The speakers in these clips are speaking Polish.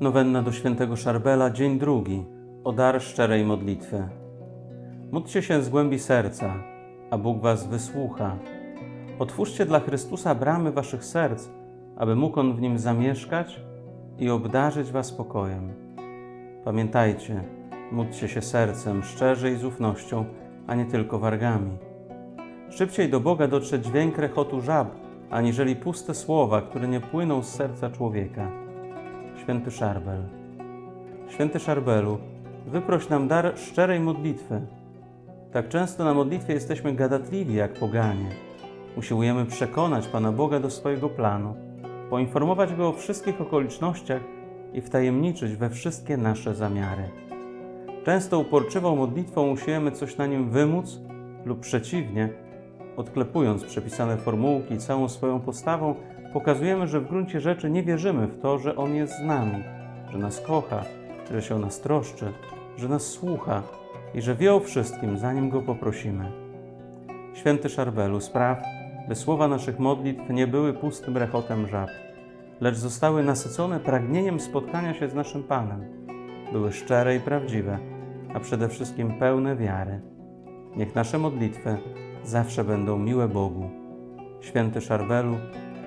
Nowenna do świętego Szarbela, dzień drugi, o dar szczerej modlitwy. Módlcie się z głębi serca, a Bóg was wysłucha. Otwórzcie dla Chrystusa bramy waszych serc, aby mógł On w nim zamieszkać i obdarzyć was spokojem. Pamiętajcie, módlcie się sercem, szczerze i z ufnością, a nie tylko wargami. Szybciej do Boga dotrze dźwięk rechotu żab, aniżeli puste słowa, które nie płyną z serca człowieka. Święty Szarbel. Święty Szarbelu, wyproś nam dar szczerej modlitwy. Tak często na modlitwie jesteśmy gadatliwi jak poganie. Usiłujemy przekonać Pana Boga do swojego planu, poinformować Go o wszystkich okolicznościach i wtajemniczyć we wszystkie nasze zamiary. Często uporczywą modlitwą usiłujemy coś na nim wymóc lub przeciwnie, odklepując przepisane formułki całą swoją postawą, pokazujemy, że w gruncie rzeczy nie wierzymy w to, że On jest z nami, że nas kocha, że się o nas troszczy, że nas słucha i że wie o wszystkim, zanim Go poprosimy. Święty Szarbelu, spraw, by słowa naszych modlitw nie były pustym rechotem żab, lecz zostały nasycone pragnieniem spotkania się z naszym Panem, były szczere i prawdziwe, a przede wszystkim pełne wiary. Niech nasze modlitwy zawsze będą miłe Bogu. Święty Szarbelu,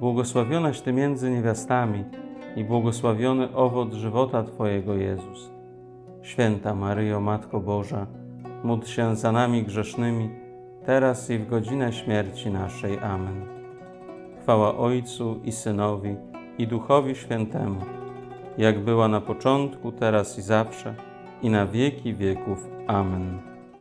błogosławionaś Ty między niewiastami i błogosławiony owoc żywota Twojego Jezus. Święta Maryjo, Matko Boża, módl się za nami grzesznymi, teraz i w godzinę śmierci naszej. Amen. Chwała Ojcu i Synowi i Duchowi Świętemu, jak była na początku, teraz i zawsze, i na wieki wieków. Amen.